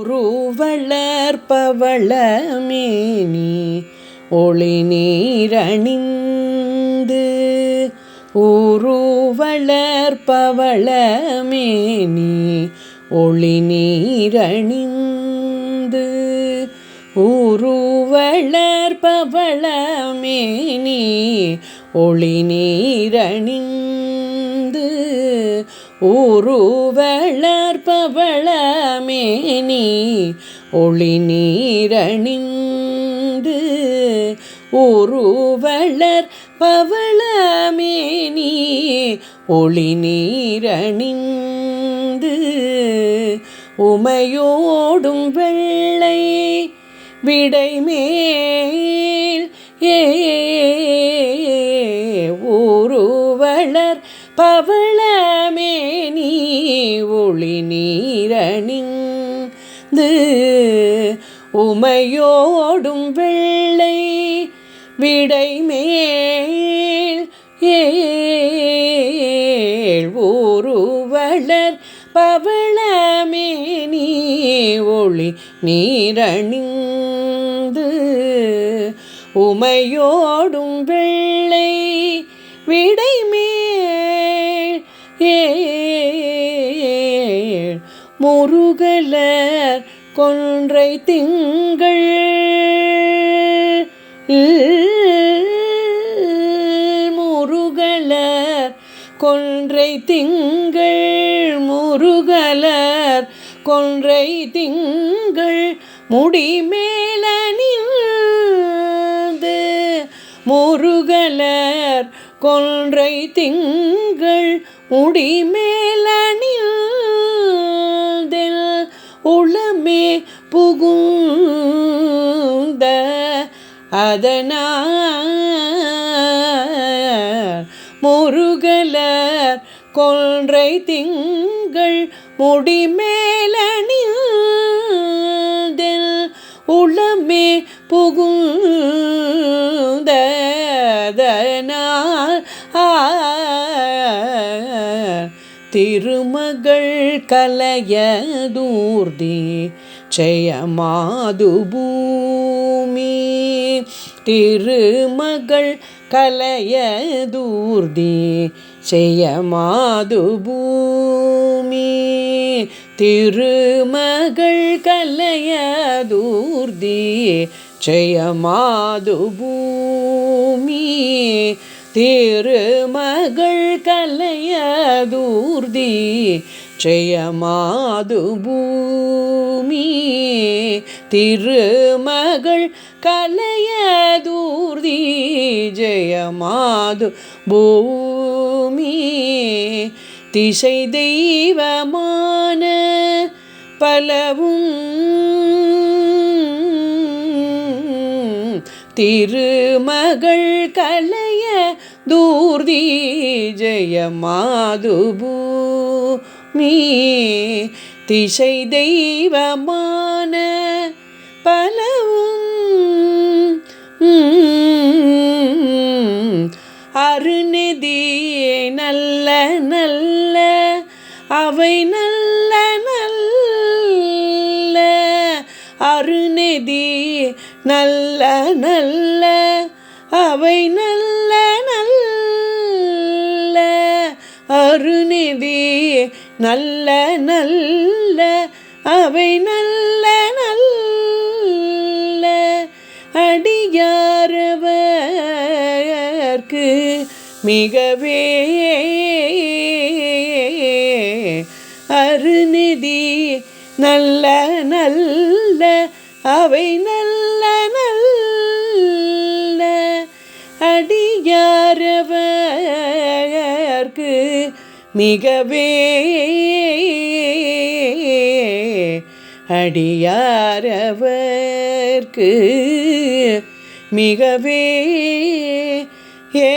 உருவளர்பவளமேனி ஒளி நீரணிந்து உருவளர்பவளமேனி ஒளி நீரணிந்து உருவளர்பவளமேனி ஒளி நீரணிந்து உருவளர்பவளமேனி ஒளி நீரணிந்து உருவளர் பவளமேனி ஒளி நீரணிந்து உமையோடும் வெள்ளை விடைமேல் ஏ ஊருவளர் பவளமே நீ ஒளி நீரணிந்து உமையோடும் வெள்ளை விடைமேல் ஏழ் ஊருவளர் நீ ஒளி நீரணிந்து உமையோடும் வெள்ளை விடை கொன்றை திங்கள். முருகலர் கொன்றை திங்கள். முருகலர் கொன்றை திங்கள். முடிமேலணிந்து முருகலர் கொன்றை திங்கள். முடிமேலணிந்தில் அதனார் முருகலர் கொன்றை திங்கள் முடிமேலணிந்தில் உளமே புகுந்ததனால் திருமகள் கலையதூர்தி ஜெயமாது பூமி திருமகள் கலையதூர்தி செய்யமாது பூமி திருமகள் கலையதூர்தி ஜெயமாது பூமி திருமகள் கலையதூர்தி ஜெயமாது பூமி திருமகள் கலைய கலையதூர்தி ஜெயமாது பூமி திசை தெய்வமான பலவும் திருமகள் கலைய தூர்தி ஜெயமாதுபூமி திசை தெய்வமான பலவும் அருநிதியே நல்ல நல்ல அவை நல்ல நல்ல. அருநிதி நல்ல நல்ல அவை நல்ல நல்ல. அருநிதி நல்ல நல்ல அவை நல்ல நல்ல அடியாரவர்க்கு மிகவே அருநிதி நல்ல நல்ல அவை நல்ல நல்ல அடியாரவர்க்கு மிகவே அடியாரவர்க்கு மிகவே ஏ